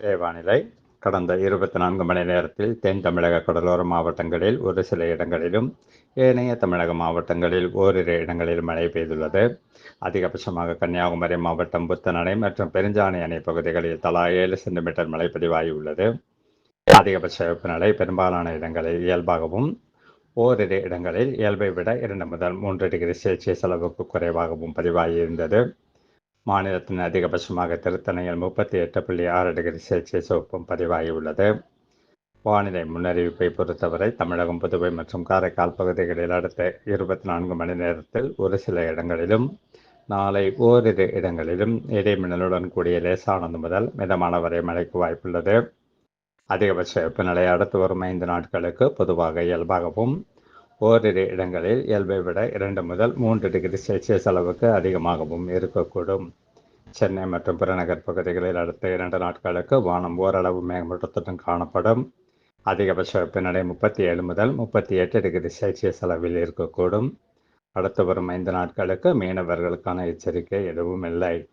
இன்றைய வானிலை கடந்த இருபத்தி நான்கு மணி நேரத்தில் தென் தமிழக கடலோர மாவட்டங்களில் ஒரு சில இடங்களிலும் ஏனைய தமிழக மாவட்டங்களில் ஓரிரு இடங்களில் மழை பெய்துள்ளது. அதிகபட்சமாக கன்னியாகுமரி மாவட்டம் புத்தநடை மற்றும் பெருஞ்சாணி அணை பகுதிகளில் தலா ஏழு சென்டிமீட்டர் மழை பதிவாகியுள்ளது அதிகபட்ச வெப்பநிலை பெரும்பாலான இடங்களில் இயல்பாகவும் ஓரிரு இடங்களில் இயல்பை விட இரண்டு முதல் மூன்று டிகிரி செல்சியஸ் அளவுக்கு குறைவாகவும் பதிவாகியிருந்தது மாநிலத்தின் அதிகபட்சமாக திருத்தணையில் முப்பத்தி எட்டு புள்ளி ஆறு டிகிரி செல்சியஸ் வெப்பம் பதிவாகியுள்ளது வானிலை முன்னறிவிப்பை பொறுத்தவரை தமிழகம் புதுவை மற்றும் காரைக்கால் பகுதிகளில் அடுத்த இருபத்தி நான்கு மணி நேரத்தில் ஒரு சில இடங்களிலும் நாளை ஓரிரு இடங்களிலும் இடைமின்னலுடன் கூடிய லேசானது முதல் மிதமான வரை மழைக்கு வாய்ப்புள்ளது. அதிகபட்ச வெப்பநிலை அடுத்து வரும் ஐந்து நாட்களுக்கு பொதுவாக இயல்பாகவும் ஓரிரு இடங்களில் இயல்பை விட இரண்டு முதல் மூன்று டிகிரி செல்சியஸ் அளவுக்கு அதிகமாகவும் இருக்கக்கூடும். சென்னை மற்றும் புறநகர் பகுதிகளில் அடுத்த இரண்டு நாட்களுக்கு வானம் ஓரளவு மேகமூட்டத்துடன் காணப்படும். அதிகபட்ச வெப்பநிலை முப்பத்தி ஏழு முதல் முப்பத்தி எட்டு டிகிரி செல்சியஸ் அளவில் இருக்கக்கூடும். அடுத்து வரும் ஐந்து நாட்களுக்கு மீனவர்களுக்கான எச்சரிக்கை எதுவும் இல்லை.